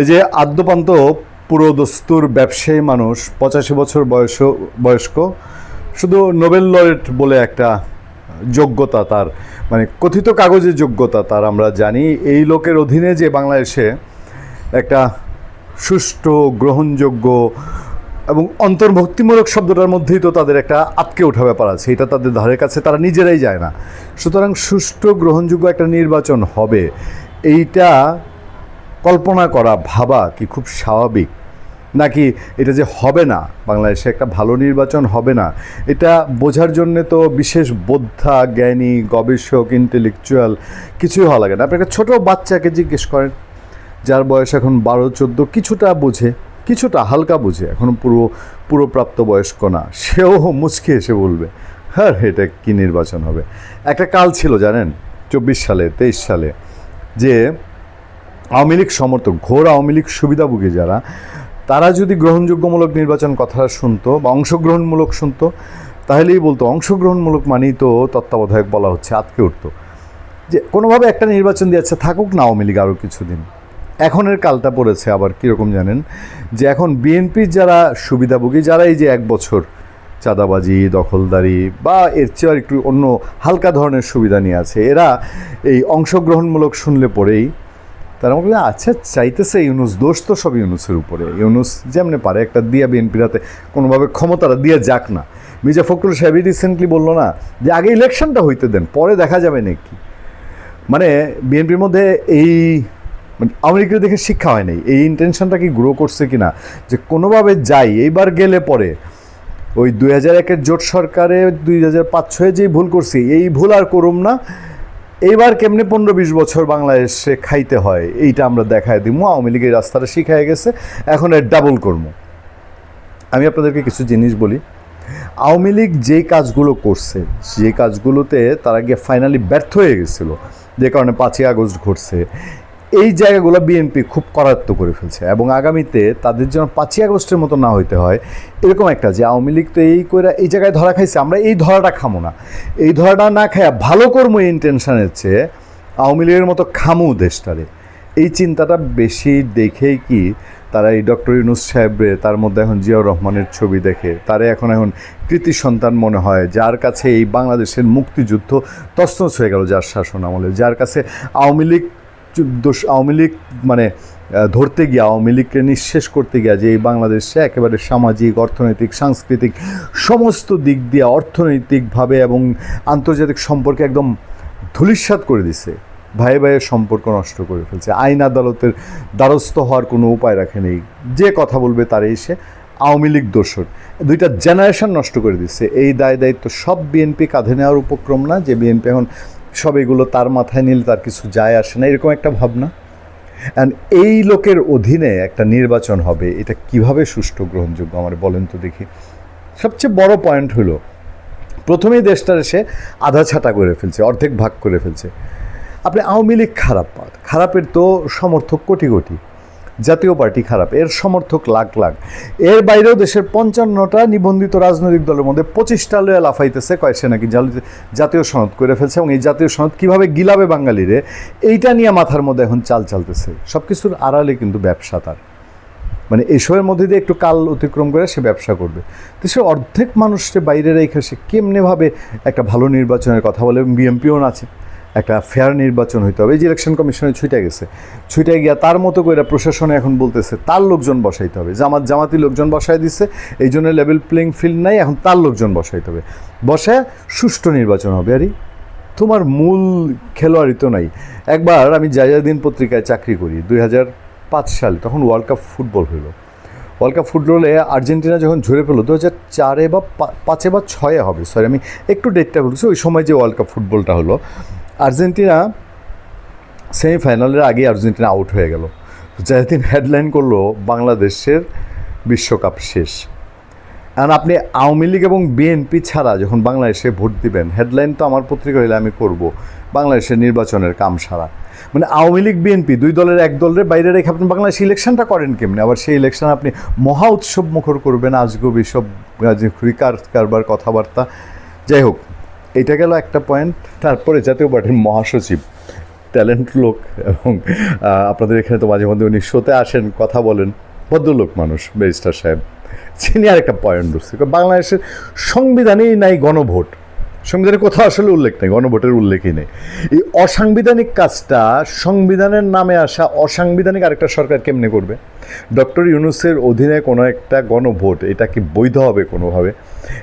এই যে আদ্যপান্ত পুরো দস্তুর ব্যবসায়ী মানুষ, পঁচাশি বছর বয়স বয়স্ক, শুধু নোবেল লরেট বলে একটা যোগ্যতা তার মানে কথিত কাগজের যোগ্যতা তার আমরা জানি। এই লোকের অধীনে যে বাংলাদেশে একটা সুষ্ঠু, গ্রহণযোগ্য এবং অন্তর্ভুক্তিমূলক শব্দটার মধ্যেই তো তাদের একটা আটকে ওঠা ব্যাপার আছে, এটা তাদের ধারের কাছে তারা নিজেরাই যায় না। সুতরাং সুষ্ঠু, গ্রহণযোগ্য একটা নির্বাচন হবে, এইটা কল্পনা করা, ভাবা কি খুব স্বাভাবিক? নাকি এটা যে হবে না, বাংলাদেশে একটা ভালো নির্বাচন হবে না, এটা বোঝার জন্যে তো বিশেষ বোদ্ধা, জ্ঞানী, গবেষক ইন্টেলেকচুয়াল কিছুই হওয়া লাগে না। আপনি একটা ছোটো বাচ্চাকে জিজ্ঞেস করেন, যার বয়স এখন বারো, চোদ্দ, কিছুটা বোঝে, কিছুটা হালকা বুঝে, এখন পুরো পুরো প্রাপ্ত বয়স্ক না, সেও মুচকে এসে বলবে হ্যাঁ এটা কি নির্বাচন হবে? একটা কাল ছিল জানেন, চব্বিশ সালে, তেইশ সালে, যে আওয়ামী লীগ সমর্থক, ঘোর আওয়ামী লীগ সুবিধাভোগী যারা, তারা যদি গ্রহণযোগ্যমূলক নির্বাচন কথা শুনতো বা অংশগ্রহণমূলক শুনতো, তাহলেই বলতো, অংশগ্রহণমূলক মানেই তো তত্ত্বাবধায়ক বলা হচ্ছে আটকে উঠতো। যে কোনোভাবে একটা নির্বাচন দিয়েছে, থাকুক না আওয়ামী লীগ আরও কিছুদিন। এখনের কালটা পড়েছে আবার কীরকম জানেন? যে এখন বিএনপির যারা সুবিধাভোগী যারা এই যে এক বছর চাঁদাবাজি, দখলদারি বা এর চেয়ে একটু অন্য হালকা ধরনের সুবিধা নিয়ে আছে, এরা এই অংশগ্রহণমূলক শুনলে পরেই তারা আমাকে আচ্ছা চাইতেছে ইউনুস, দোষ তো সব ইউনুসের উপরে। ইউনুস যেমনি পারে একটা দিয়া বিএনপির হাতে কোনোভাবে ক্ষমতাটা দিয়ে যাক না। মির্জা ফখরুল সাহেবই রিসেন্টলি বলল না যে, আগে ইলেকশনটা হইতে দেন, পরে দেখা যাবে নাকি? মানে বিএনপির মধ্যে এই মানে লীগের দেখে শিক্ষা হয় নাই। এই ইন্টেনশনটা কি গ্রো করছে কি না যে কোনোভাবে যাই, এইবার গেলে পরে ওই দুই হাজার একের জোট সরকারে দুই হাজার পাঁচ ছয়ে যেই ভুল করছি, এই ভুল আর করুম না। এইবার কেমনে পনেরো বিশ বছর বাংলাদেশে খাইতে হয়? এইটা আমরা দেখায় দিব আওয়ামী লীগের রাস্তাটা শিখাই গেছে। এখন এর ডাবল কর্ম। আমি আপনাদেরকে কিছু জিনিস বলি। আওয়ামী লীগ যে কাজগুলো করছে, যে কাজগুলোতে তারা গিয়ে ফাইনালি ব্যর্থ হয়ে গেছিল। যে কারণে পাঁচই আগস্ট ঘটছে। এই জায়গাগুলো বিএনপি খুব করায়ত্ত করে ফেলছে এবং আগামীতে তাদের যেন পাঁচই আগস্টের মতো না হইতে হয়, এরকম একটা যে আওয়ামী লীগ তো এই করে এই জায়গায় ধরা খাইছে, আমরা এই ধরাটা খামো না। এই ধরাটা না খায়া ভালো কর্ম ইন্টেনশনের চেয়ে আওয়ামী লীগের মতো খামু দেশটারে। এই চিন্তাটা বেশি দেখেই কি তারা এই ডক্টর ইউনুস সাহেবরে তার মধ্যে এখন জিয়াউর রহমানের ছবি দেখে, তারে এখন এখন কৃতি সন্তান মনে হয়, যার কাছে এই বাংলাদেশের মুক্তিযুদ্ধ তছনছ হয়ে গেল যার শাসন আমলে যার কাছে আওয়ামী লীগ দোষ আওয়ামী লীগ মানে ধরতে গিয়ে, আওয়ামী লীগকে নিঃশেষ করতে গিয়ে যে এই বাংলাদেশে একেবারে সামাজিক, অর্থনৈতিক, সাংস্কৃতিক সমস্ত দিক দিয়ে অর্থনৈতিকভাবে এবং আন্তর্জাতিক সম্পর্কে একদম ধূলিসাৎ করে দিছে, ভাই ভাইয়ের সম্পর্ক নষ্ট করে ফেলছে, আইন আদালতের দ্বারস্থ হওয়ার কোনো উপায় রাখে নেই, যে কথা বলবে তার এসে আওয়ামী লীগ দোষর। দুইটা জেনারেশন নষ্ট করে দিচ্ছে এই দায় দায়িত্ব সব বিএনপি কাঁধে নেওয়ার উপক্রম না, যে বিএনপি এখন সব এগুলো তার মাথায় নিলে তার কিছু যায় আসে না, এরকম একটা ভাবনা। অ্যান্ড এই লোকের অধীনে একটা নির্বাচন হবে, এটা কীভাবে সুষ্ঠু গ্রহণযোগ্য আমার বলেন তো দেখি। সবচেয়ে বড় পয়েন্ট হলো, প্রথমেই দেশটার এসে আধা ছাটা করে ফেলছে, অর্ধেক ভাগ করে ফেলছে। আপনি আওয়ামী লীগ খারাপ পাত খারাপের তো সমর্থক কোটি কোটি। জাতীয় পার্টি খারাপ। এর সমর্থক লাখ লাখ। এর বাইরেও দেশের পঞ্চান্নটা নিবন্ধিত রাজনৈতিক দলের মধ্যে পঁচিশটা লয়ে লাফাইতেছে কয় সে নাকি জাতীয় সনদ করে ফেলছে এবং এই জাতীয় সনদ কীভাবে গিলাবে বাঙালিরে, এইটা নিয়ে মাথার মধ্যে এখন চাল চালতেছে। সব কিছুর আড়ালে কিন্তু ব্যবসা তার। মানে এসবের মধ্যে দিয়ে একটু কাল অতিক্রম করে সে ব্যবসা করবে। তো সে অর্ধেক মানুষকে বাইরে রেখে সে কেমনেভাবে একটা ভালো নির্বাচনের কথা বলে বিএমপিও আছে। একটা ফেয়ার নির্বাচন হইতে হবে। এই যে ইলেকশন কমিশনে ছুটে গেছে ছুটে গিয়া তার মতো করে প্রশাসনে এখন বলতেছে, তার লোকজন বসাইতে হবে। জামাত জামাতি লোকজন বসাই দিচ্ছে এই জন্য লেভেল প্লেইং ফিল্ড নাই, এখন তার লোকজন বসাইতে হবে। বসায় সুষ্ঠু নির্বাচন হবে, আরে। তোমার মূল খেলোয়াড়ই তো নাই। একবার আমি জায়জাদিন পত্রিকায় চাকরি করি, দুই হাজার পাঁচ সালে, তখন ওয়ার্ল্ড কাপ ফুটবল হলো ওয়ার্ল্ড কাপ ফুটবলে আর্জেন্টিনা যখন ঝরে পেল দু হাজার চারে বা পাঁচে বা ছয়ে হবে সরি আমি একটু ডেটটা বলছি, ওই সময় যে ওয়ার্ল্ড কাপ ফুটবলটা হলো আর্জেন্টিনা সেমিফাইনালের আগে আর্জেন্টিনা আউট হয়ে গেল। জায়দিন হেডলাইন করল, বাংলাদেশের বিশ্বকাপ শেষ। কারণ আপনি আওয়ামী লীগ এবং বিএনপি ছাড়া যখন বাংলাদেশে ভোট দিবেন হেডলাইন তো আমার পত্রিকা হইলে আমি করব, বাংলাদেশের নির্বাচনের কাম সারা। মানে আওয়ামী লীগ বিএনপি দুই দলের এক দলের বাইরে রেখে আপনি বাংলাদেশ ইলেকশনটা করেন কেমনি? আবার সেই ইলেকশন আপনি মহা উৎসব মুখর করবেন, আজগবি সব কারবার, কথাবার্তা। যাই হোক এটা গেল একটা পয়েন্ট তারপরে জাতীয় পার্টির মহাসচিব ট্যালেন্ট লোক এবং আপনাদের এখানে তো মাঝে মধ্যে উনি শোতে আসেন, কথা বলেন। ভদ্রলোক মানুষ ব্যারিস্টার সাহেব। চিনি আর একটা পয়েন্ট ঢুকছে বাংলাদেশের সংবিধানেই নাই গণভোট। সংবিধানে কোথাও আসলে উল্লেখ নেই, গণভোটের উল্লেখই নেই। এই অসাংবিধানিক কাজটা সংবিধানের নামে আসা অসাংবিধানিক আরেকটা সরকার কেমনে করবে? ডক্টর ইউনুসের অধীনে কোনো একটা গণভোট, এটা কি বৈধ হবে কোনোভাবে?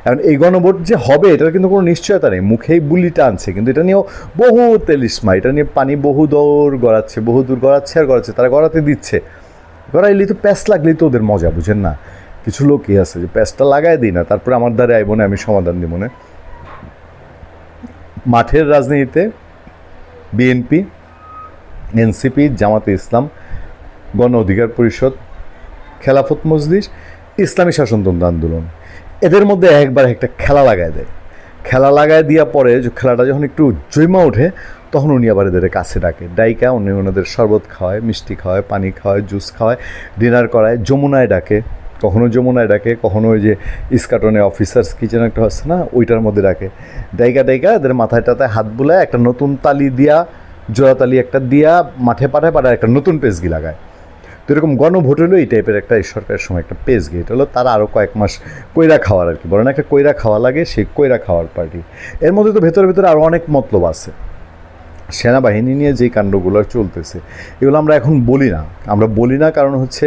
এখন এই গণভোট যে হবে, এটার কিন্তু কোনো নিশ্চয়তা নেই। মুখেই বুলি টানছে, কিন্তু এটা নিয়েও বহু তেলিসমা, এটা নিয়ে পানি বহু দূর গড়াচ্ছে, বহু দূর গড়াচ্ছে আর গড়াচ্ছে, তারা গড়াতে দিচ্ছে। গড়াইলেই তো প্যাস লাগলেই তো ওদের মজা, বুঝেন না? কিছু লোকই আছে যে প্যাসটা লাগাই দিই না, তারপরে আমার দ্বারে আইব না আমি সমাধান দিব না মাঠের রাজনীতিতে বিএনপি এনসিপি জামাতে ইসলাম, গণ অধিকার পরিষদ, খেলাফত মজলিস, ইসলামী শাসনতন্ত্র আন্দোলন। এদের মধ্যে একবার একটা খেলা লাগায় দেয়। খেলা লাগায় দেওয়া পরে যে খেলাটা যখন একটু জৈমা ওঠে, তখন উনি আবার এদের কাছে ডাকে। ডাইকা উনি ওনাদের শরবত খাওয়ায়, মিষ্টি খাওয়ায়, পানি খাওয়ায়, জুস খাওয়ায়, ডিনার করায়, যমুনায় ডাকে। কখনো যমুনায় ডাকে, কখনো ওই যে ইস্কাটনে অফিসার্স কিচেন একটা হচ্ছে না, ওইটার মধ্যে ডাকে। ডাইকা ডাইকা এদের মাথায় টাথায় হাত বুলায়, একটা নতুন তালি দিয়া, জোড়া তালি একটা দিয়া, মাঠে পাঠায় পাঠায় একটা নতুন পেজগি লাগায়। তো এরকম গণভোট হলো এই টাইপের একটা এই সরকারের সময় একটা পেজ গেট হলো। তারা আরও কয়েক মাস কইরা খাওয়ার আর কি বলেন একটা কইরা খাওয়া লাগে, সেই কইরা খাওয়ার পার্টি এর মধ্যে তো ভেতরে ভেতরে আরও অনেক মতলব আছে। সেনাবাহিনী নিয়ে যেই কাণ্ডগুলো চলতেছে, এগুলো আমরা এখন বলি না। আমরা বলি না কারণ হচ্ছে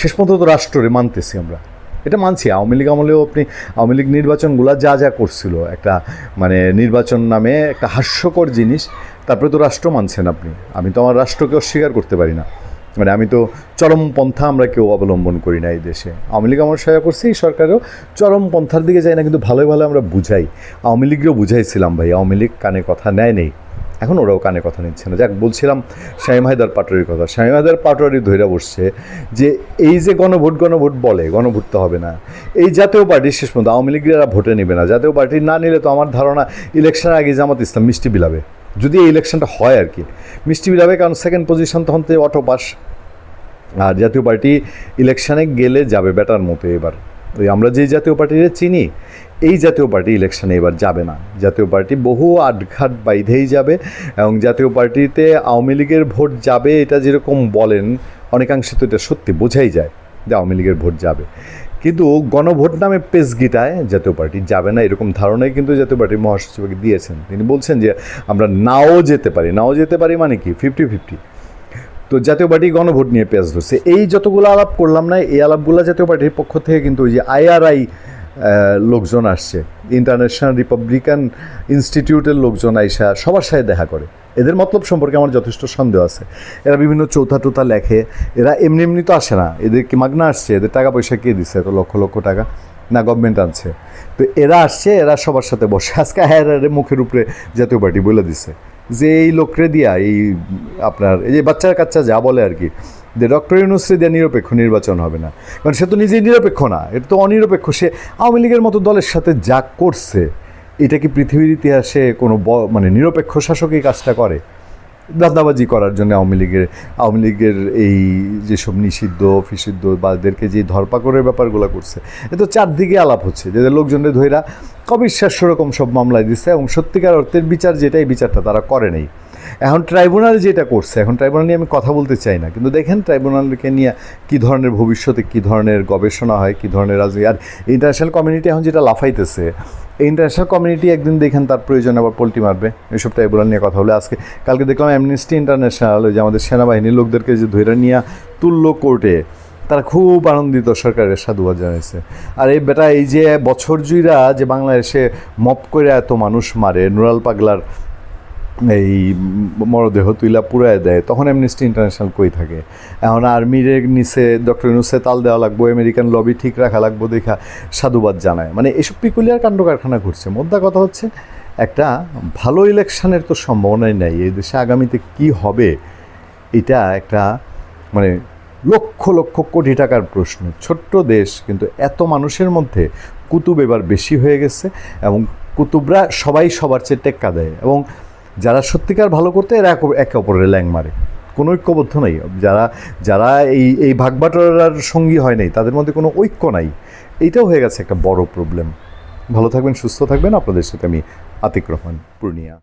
শেষ পর্যন্ত তো রাষ্ট্রে মানতেছি আমরা। এটা মানছি। আওয়ামী লীগ আমলেও আপনি, আওয়ামী লীগ নির্বাচনগুলো যা যা করছিল, একটা মানে নির্বাচন নামে একটা হাস্যকর জিনিস, তারপরে তো রাষ্ট্র মানছেন আপনি। আমি তো আমার রাষ্ট্রকে অস্বীকার করতে পারি না। মানে আমি তো চরমপন্থা আমরা কেউ অবলম্বন করি না এই দেশে। আওয়ামী লীগ আমার সহায় করছে, এই সরকারও চরমপন্থার দিকে যায় না, কিন্তু ভালোই ভালো আমরা বুঝাই। আওয়ামী লীগকেও বুঝাইছিলাম ভাই, আওয়ামী লীগ কানে কথা নেয় নেই। এখন ওরাও কানে কথা নিচ্ছে না। যাক, বলছিলাম শাহিম হায়দার পাটোয়ারির কথা। শাহিম হায়দার পাটোয়ারি ধৈরা বসছে যে এই যে গণভোট গণভোট বলে, গণভোট তো হবে না। এই জাতীয় পার্টি শেষ পর্যন্ত আওয়ামী লীগরা ভোটে নেবে না। জাতীয় পার্টি না নিলে তো আমার ধারণা, ইলেকশনের আগে জামাত ইসলাম মিষ্টি বিলাবে। যদি এই ইলেকশনটা হয় আর কি। মিষ্টি বিলাবে কারণ সেকেন্ড পজিশন তখন তো অটো পাস আর জাতীয় পার্টি ইলেকশানে গেলে যাবে বেটার মতো এবার। ওই আমরা যে জাতীয় পার্টিরে চিনি, এই জাতীয় পার্টি ইলেকশানে এবার যাবে না। জাতীয় পার্টি বহু আটঘাট বাইধেই যাবে এবং জাতীয় পার্টিতে আওয়ামী লীগের ভোট যাবে এটা যেরকম বলেন, অনেকাংশে তো এটা সত্যি বোঝাই যায় যে আওয়ামী লীগের ভোট যাবে। কিন্তু গণভোট নামে পেসগিটায় জাতীয় পার্টি যাবে না, এরকম ধারণাই কিন্তু জাতীয় পার্টির মহাসচিবকে দিয়েছেন। তিনি বলছেন যে আমরা নাও যেতে পারি। নাও যেতে পারি মানে কি? Fifty fifty. তো জাতীয় পার্টি গণভোট নিয়ে পেঁয়াজ ধরছে। এই যতগুলো আলাপ করলাম না, এই আলাপগুলো জাতীয় পার্টির পক্ষ থেকে কিন্তু ওই যে আইআরআই লোকজন আসছে। ইন্টারন্যাশনাল রিপাবলিকান ইনস্টিটিউটের লোকজন আইসা সবার সাথে দেখা করে। এদের মতলব সম্পর্কে আমার যথেষ্ট সন্দেহ আছে। এরা বিভিন্ন চৌথা টোথা লেখে। এরা এমনি এমনি তো আসে না। এদের কি মাগনা আসছে? এদের টাকা পয়সা কে দিচ্ছে এত লক্ষ লক্ষ টাকা? না গভর্নমেন্ট আনছে। তো এরা আসছে, এরা সবার সাথে বসে। আজকে হ্যাঁ মুখের উপরে জাতীয় পার্টি বলে দিছে। যে এই লোকরে দিয়া, এই আপনার, এই যে বাচ্চার কাচ্চা যা বলে আর কি যে ডক্টর ইউনুসরে দিয়ে নিরপেক্ষ নির্বাচন হবে না। কারণ সে তো নিজেই নিরপেক্ষ না, এটা তো অনিরপেক্ষ। সে আওয়ামী লীগের মতো দলের সাথে যা করছে, এটা কি পৃথিবীর ইতিহাসে কোনো মানে নিরপেক্ষ শাসকই কাজটা করে? দাদাবাজি করার জন্য আওয়ামী লীগের আওয়ামী লীগের এই যেসব নিষিদ্ধ ফিষিদ্ধ বা এদেরকে যে ধরপাকড়ের ব্যাপারগুলো করছে, এ তো চারদিকে আলাপ হচ্ছে। যে লোকজনের ধৈরা অবিশ্বাস্য রকম সব মামলায় দিচ্ছে এবং সত্যিকার অর্থের বিচার যেটাই বিচারটা তারা করে নেই। এখন ট্রাইব্যুনাল যেটা করছে, এখন ট্রাইব্যুনাল নিয়ে আমি কথা বলতে চাই না, কিন্তু দেখেন ট্রাইব্যুনালকে নিয়ে কী ধরনের ভবিষ্যতে কী ধরনের গবেষণা হয়, কী ধরনের রাজনীতি, আর ইন্টারন্যাশনাল কমিউনিটি এখন যেটা লাফাইতেছে এই ইন্টারন্যাশনাল কমিউনিটি একদিন দেখেন তার প্রয়োজন আবার পোলট্রি মারবে। এসব ট্রাইব্যুনাল নিয়ে কথা হলে। আজকে কালকে দেখলাম অ্যামনিস্টি ইন্টারন্যাশনাল ওই যে আমাদের সেনাবাহিনীর লোকদেরকে যে ধৈর্য নিয়ে তুল্য কোর্টে তারা খুব আনন্দিত সরকারের সাধুবাদ জানাইছে আর এই বেটা, এই যে বছর জুইরা যে বাংলাদেশে মপ করে এত মানুষ মারে, নুরাল পাগলার এই মরদেহ তুইলা পুরায় দেয়, তখন অ্যামনিস্টি ইন্টারন্যাশনাল কই থাকে? এখন আর্মির নিচে ডক্টর ইউনুসে তাল দেওয়া লাগবো আমেরিকান লবি ঠিক রাখা লাগবো দেখা সাধুবাদ জানায়। মানে এসব পিকুলিয়ার কাণ্ড কারখানা ঘুরছে মোদ্দা কথা হচ্ছে, একটা ভালো ইলেকশনের তো সম্ভাবনাই নাই। এই দেশে আগামীতে কি হবে, এটা একটা মানে লক্ষ লক্ষ কোটি টাকার প্রশ্ন। ছোট্ট দেশ, কিন্তু এত মানুষের মধ্যে কুতুব এবার বেশি হয়ে গেছে এবং কুতুবরা সবাই সবার চেয়ে টেক্কা দেয়। এবং যারা সত্যিকার ভালো করতে, এরা একে- অপরের ল্যাং মারে। কোনো ঐক্যবদ্ধ নাই। যারা যারা এই এই ভাগবাটোয়ারার সঙ্গী হয় নাই, তাদের মধ্যে কোনো ঐক্য নাই। এইটাও হয়ে গেছে একটা বড় প্রবলেম ভালো থাকবেন, সুস্থ থাকবেন। আপনাদের সাথে আমি আতিক রহমান, পূর্ণিয়া।